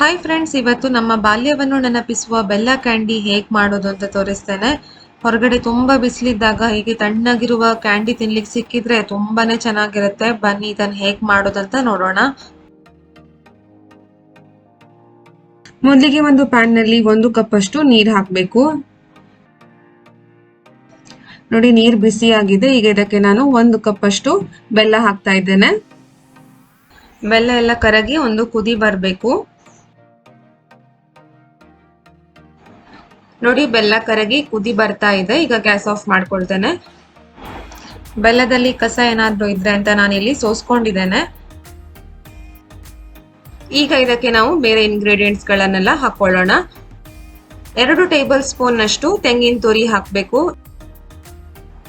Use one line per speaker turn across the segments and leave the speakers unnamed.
Hi friends ಇವತ್ತು ನಮ್ಮ ಬಾಲ್ಯವನ್ನು ನೆನಪಿಸುವ ಬೆಲ್ಲ ಕ್ಯಾಂಡಿ ಹೇಗ್ ಮಾಡೋದು ಅಂತ ತೋರಿಸ್ತೇನೆ. ಹೊರಗಡೆ ತುಂಬಾ ಬಿಸಿಲಿದ್ದಾಗ ಹೀಗೆ ತಣ್ಣಗಿರುವ ಕ್ಯಾಂಡಿ ತಿನ್ಲಿಕ್ಕೆ ಸಿಕ್ಕಿದ್ರೆ ತುಂಬಾನೇ ಚೆನ್ನಾಗಿರುತ್ತೆ. ಬನ್ನಿ ಇದನ್ನ ಹೇಗ್ ಮಾಡೋದಂತ ನೋಡೋಣ. ಮೊದಲಿಗೆ ಒಂದು ಪ್ಯಾನ್ನಲ್ಲಿ ಒಂದು ಕಪ್ ಅಷ್ಟು ನೀರ್ ಹಾಕ್ಬೇಕು. ನೋಡಿ, ನೀರ್ ಬಿಸಿ ಆಗಿದೆ ಈಗ ಇದಕ್ಕೆ ನಾನು ಒಂದು ಕಪ್ ಅಷ್ಟು ಬೆಲ್ಲ ಹಾಕ್ತಾ ಇದ್ದೇನೆ. ಬೆಲ್ಲ ಎಲ್ಲ ಕರಗಿ ಒಂದು ಕುದಿ ಬರಬೇಕು. ನೋಡಿ, ಬೆಲ್ಲ ಕರಗಿ ಕುದಿ ಬರ್ತಾ ಇದೆ. ಈಗ ಗ್ಯಾಸ್ ಆಫ್ ಮಾಡ್ಕೊಳ್ತೇನೆ. ಬೆಲ್ಲದಲ್ಲಿ ಕಸ ಏನಾದ್ರೂ ಇದ್ರೆ ಅಂತ ನಾನು ಇಲ್ಲಿ ಸೋಸ್ಕೊಂಡಿದ್ದೇನೆ. ಈಗ ಇದಕ್ಕೆ ನಾವು ಬೇರೆ ಇಂಗ್ರೀಡಿಯೆಂಟ್ಸ್ ಗಳನ್ನೆಲ್ಲ ಹಾಕೊಳ್ಳೋಣ. ಎರಡು ಟೇಬಲ್ ಸ್ಪೂನ್ ಅಷ್ಟು ತೆಂಗಿನ ತುರಿ ಹಾಕಬೇಕು.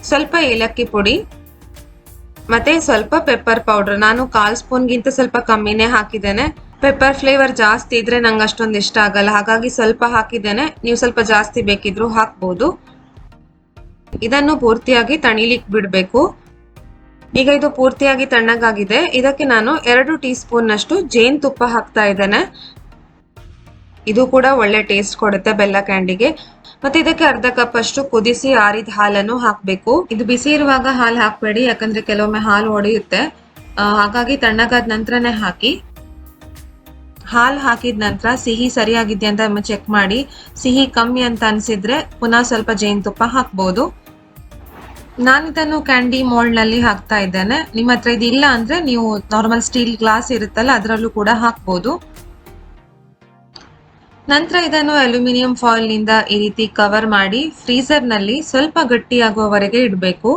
ಸ್ವಲ್ಪ ಏಲಕ್ಕಿ ಪುಡಿ ಮತ್ತೆ ಸ್ವಲ್ಪ ಪೆಪ್ಪರ್ ಪೌಡರ್. ನಾನು ಕಾಲ್ ಸ್ಪೂನ್ಗಿಂತ ಸ್ವಲ್ಪ ಕಮ್ಮಿನೇ ಹಾಕಿದ್ದೇನೆ. ಪೆಪ್ಪರ್ ಫ್ಲೇವರ್ ಜಾಸ್ತಿ ಇದ್ರೆ ನಂಗೆ ಅಷ್ಟೊಂದು ಇಷ್ಟ ಆಗಲ್ಲ. ಹಾಗಾಗಿ ಸ್ವಲ್ಪ ಹಾಕಿದ್ದೇನೆ. ನೀವು ಸ್ವಲ್ಪ ಜಾಸ್ತಿ ಬೇಕಿದ್ರು ಹಾಕ್ಬೋದು. ಇದನ್ನು ಪೂರ್ತಿಯಾಗಿ ತಣಿಲಿಕ್ಕೆ ಬಿಡಬೇಕು. ಈಗ ಇದು ಪೂರ್ತಿಯಾಗಿ ತಣ್ಣಗಾಗಿದೆ. ಇದಕ್ಕೆ ನಾನು ಎರಡು ಟೀ ಸ್ಪೂನ್ನಷ್ಟು ಅಷ್ಟು ಜೇನ್ ತುಪ್ಪ ಹಾಕ್ತಾ ಇದ್ದೇನೆ. ಇದು ಕೂಡ ಒಳ್ಳೆ ಟೇಸ್ಟ್ ಕೊಡುತ್ತೆ ಬೆಲ್ಲ ಕ್ಯಾಂಡಿಗೆ. ಮತ್ತೆ ಇದಕ್ಕೆ ಅರ್ಧ ಕಪ್ ಅಷ್ಟು ಕುದಿಸಿ ಆರಿದ ಹಾಲನ್ನು ಹಾಕಬೇಕು. ಇದು ಬಿಸಿ ಇರುವಾಗ ಹಾಲು ಹಾಕಬೇಡಿ, ಯಾಕಂದ್ರೆ ಕೆಲವೊಮ್ಮೆ ಹಾಲು ಒಡೆಯುತ್ತೆ. ಹಾಗಾಗಿ ತಣ್ಣಗಾದ ನಂತರನೇ ಹಾಕಿ. ಹಾಲು ಹಾಕಿದ ನಂತರ ಸಿಹಿ ಸರಿಯಾಗಿದೆ ಅಂತ ಚೆಕ್ ಮಾಡಿ. ಸಿಹಿ ಕಮ್ಮಿ ಅಂತ ಅನ್ಸಿದ್ರೆ ಪುನಃ ಸ್ವಲ್ಪ ಜೇನುತುಪ್ಪ ಹಾಕ್ಬೋದು. ನಾನು ಇದನ್ನು ಕ್ಯಾಂಡಿ ಮೋಲ್ಡ್ನಲ್ಲಿ ಹಾಕ್ತಾ ಇದ್ದೇನೆ. ನಿಮ್ಮ ಹತ್ರ ಇದಿಲ್ಲ ಅಂದ್ರೆ ನೀವು ನಾರ್ಮಲ್ ಸ್ಟೀಲ್ ಗ್ಲಾಸ್ ಇರುತ್ತಲ್ಲ ಅದರಲ್ಲೂ ಕೂಡ ಹಾಕ್ಬೋದು. ನಂತರ ಇದನ್ನು ಅಲ್ಯೂಮಿನಿಯಂ ಫಾಯಿಲ್ನಿಂದ ಈ ರೀತಿ ಕವರ್ ಮಾಡಿ ಫ್ರೀಸರ್ನಲ್ಲಿ ಸ್ವಲ್ಪ ಗಟ್ಟಿಯಾಗುವವರೆಗೆ ಇಡಬೇಕು.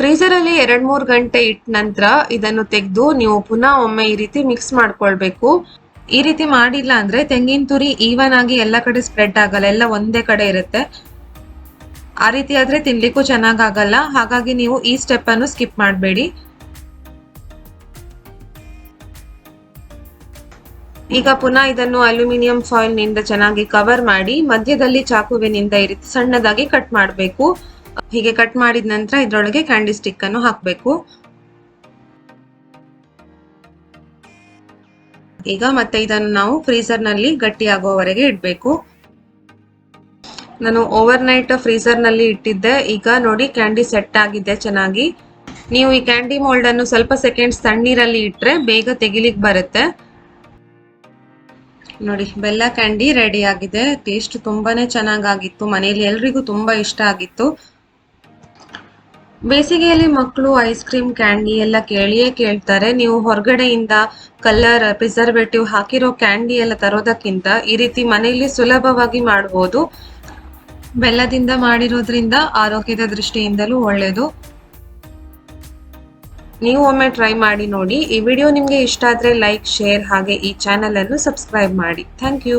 ಫ್ರೀಸರ್ ಅಲ್ಲಿ ಎರಡ್ ಮೂರ್ ಗಂಟೆ ಇಟ್ಟ ನಂತರ ಇದನ್ನು ತೆಗೆದು ನೀವು ಪುನಃ ಒಮ್ಮೆ ಈ ರೀತಿ ಮಿಕ್ಸ್ ಮಾಡ್ಕೊಳ್ಬೇಕು. ಈ ರೀತಿ ಮಾಡಿಲ್ಲ ಅಂದ್ರೆ ತೆಂಗಿನ ತುರಿ ಈವನ್ ಆಗಿ ಎಲ್ಲ ಕಡೆ ಸ್ಪ್ರೆಡ್ ಆಗಲ್ಲ, ಎಲ್ಲ ಒಂದೇ ಕಡೆ ಇರುತ್ತೆ. ಆ ರೀತಿ ಆದ್ರೆ ತಿನ್ಲಿಕ್ಕೂ ಚೆನ್ನಾಗಾಗಲ್ಲ, ಹಾಗಾಗಿ ನೀವು ಈ ಸ್ಟೆಪ್ ಅನ್ನು ಸ್ಕಿಪ್ ಮಾಡಬೇಡಿ. ಈಗ ಪುನಃ ಇದನ್ನು ಅಲ್ಯೂಮಿನಿಯಂ ಫಾಯಿಲ್ನಿಂದ ಚೆನ್ನಾಗಿ ಕವರ್ ಮಾಡಿ, ಮಧ್ಯದಲ್ಲಿ ಚಾಕುವಿನಿಂದ ಈ ರೀತಿ ಸಣ್ಣದಾಗಿ ಕಟ್ ಮಾಡಬೇಕು. ಹೀಗೆ ಕಟ್ ಮಾಡಿದ ನಂತರ ಇದ್ರೊಳಗೆ ಕ್ಯಾಂಡಿ ಸ್ಟಿಕ್ ಅನ್ನು ಹಾಕಬೇಕು. ಈಗ ಮತ್ತೆ ಇದನ್ನು ನಾವು ಫ್ರೀಸರ್ನಲ್ಲಿ ಗಟ್ಟಿ ಆಗುವವರೆಗೆ ಇಡಬೇಕು. ನಾನು ಓವರ್ ನೈಟ್ ಫ್ರೀಸರ್ನಲ್ಲಿ ಇಟ್ಟಿದ್ದೆ. ಈಗ ನೋಡಿ ಕ್ಯಾಂಡಿ ಸೆಟ್ ಆಗಿದೆ ಚೆನ್ನಾಗಿ. ನೀವು ಈ ಕ್ಯಾಂಡಿ ಮೋಲ್ಡ್ ಅನ್ನು ಸ್ವಲ್ಪ ಸೆಕೆಂಡ್ಸ್ ತಣ್ಣೀರಲ್ಲಿ ಇಟ್ರೆ ಬೇಗ ತೆಗಿಲಿಕ್ ಬರುತ್ತೆ. ನೋಡಿ, ಬೆಲ್ಲ ಕ್ಯಾಂಡಿ ರೆಡಿ ಆಗಿದೆ. ಟೇಸ್ಟ್ ತುಂಬಾನೇ ಚೆನ್ನಾಗಾಗಿತ್ತು. ಮನೆಯಲ್ಲಿ ಎಲ್ರಿಗೂ ತುಂಬಾ ಇಷ್ಟ ಆಗಿತ್ತು. ಬೇಸಿಗೆಯಲ್ಲಿ ಮಕ್ಕಳು ಐಸ್ ಕ್ರೀಮ್ ಕ್ಯಾಂಡಿ ಎಲ್ಲ ಕೇಳಿಯೇ ಕೇಳ್ತಾರೆ. ನೀವು ಹೊರಗಡೆಯಿಂದ ಕಲರ್ ಪ್ರಿಸರ್ವೇಟಿವ್ ಹಾಕಿರೋ ಕ್ಯಾಂಡಿ ಎಲ್ಲ ತರೋದಕ್ಕಿಂತ ಈ ರೀತಿ ಮನೆಯಲ್ಲಿ ಸುಲಭವಾಗಿ ಮಾಡಬಹುದು ಬೆಲ್ಲದಿಂದ ಮಾಡಿರೋದ್ರಿಂದ ಆರೋಗ್ಯದ ದೃಷ್ಟಿಯಿಂದಲೂ ಒಳ್ಳೆಯದು. ನೀವು ಒಮ್ಮೆ ಟ್ರೈ ಮಾಡಿ ನೋಡಿ. ಈ ವಿಡಿಯೋ ನಿಮಗೆ ಇಷ್ಟ ಆದರೆ ಲೈಕ್ ಶೇರ್ ಹಾಗೆ ಈ ಚಾನಲನ್ನು ಸಬ್ಸ್ಕ್ರೈಬ್ ಮಾಡಿ. Thank you